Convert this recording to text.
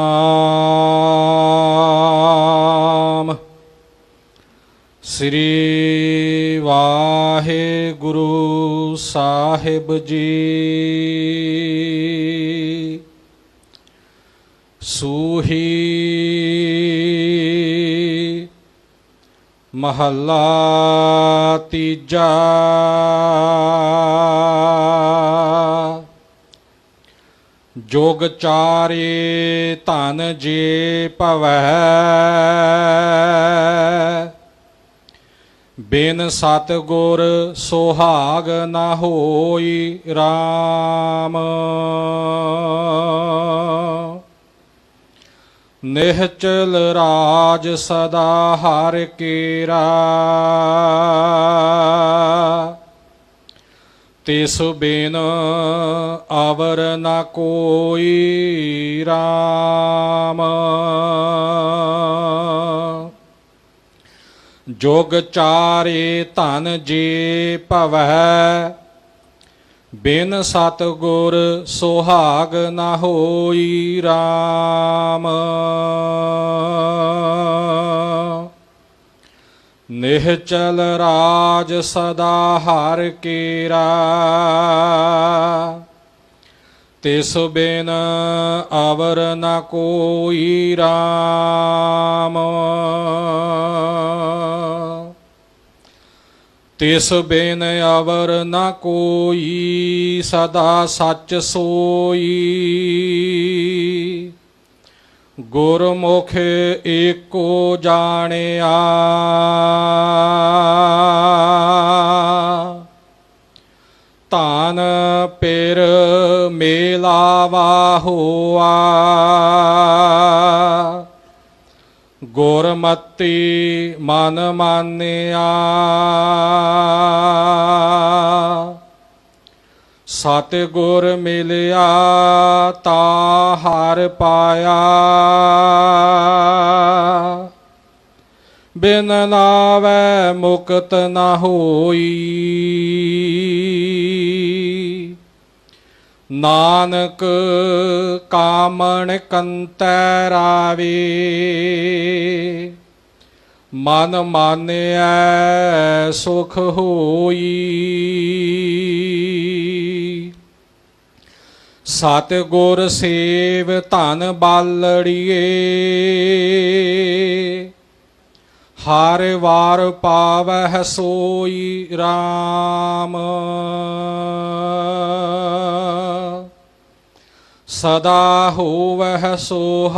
ਨਾਮ। ਸ੍ਰੀ ਵਾਹਿਗੁਰੂ ਸਾਹਿਬ ਜੀ। ਸੂਹੀ ਮਹੱਲਾ ਤੀਜਾ। ਜੋਗ ਚਾਰੇ ਧਨ ਜੇ ਭਵੈ। ਬਿਨ ਸਤ ਗੁਰ ਸੁਹਾਗ ਨਾ ਹੋਈ RAM ਨਿਹਚਲ ਰਾਜ ਸਦਾ ਹਰ ਕੇਰਾ। ਤਿਸ ਬਿਨ ਅਵਰ ਨ ਕੋਈ RAM ਜੋਗ ਚਾਰੇ ਧਨ ਜੇ ਭਵੈ, ਬਿਨ ਸਤ ਗੁਰ ਸੁਹਾਗ ਨਾ ਹੋਈ RAM ਨਿਹਚਲ ਰਾਜ ਸਦਾ ਹਰ ਕੇਰਾ। ਤਿਸ ਬਿਨ ਅਵਰ ਨ ਕੋਈ RAM ਤਿਸ ਬਿਨ ਅਵਰ ਨ ਕੋਈ ਸਦਾ ਸੱਚ ਸੋਈ। ਗੁਰਮੁਖ ਏਕੋ ਜਾਣਿਆ। ਧਨ ਪਿਰ ਮੇਲਾਵਾ ਹੋਆ। ਗੁਰਮਤੀ ਮਨ ਮਾਨਿਆ। ਸਤਿਗੁਰ ਮਿਲਿਆ ਤਾ ਹਰ ਪਾਇਆ। ਬਿਨ ਨਾਵੈ ਮੁਕਤ ਨਾ ਹੋਈ। ਨਾਨਕ ਕਾਮਣ ਕੰਤੈ ਰਾਵੇ। ਮਨ ਮਾਨਿਐ, ਸੁਖ ਹੋਈ। ਸਤ ਗੁਰ ਸੇਵ ਧਨ ਬਾਲੜੀਏ। ਹਰ ਵਾਰ ਪਾਵਹਿ ਸੋਈ RAM ਸਦਾ ਹੋਵਹਿ ਸੋ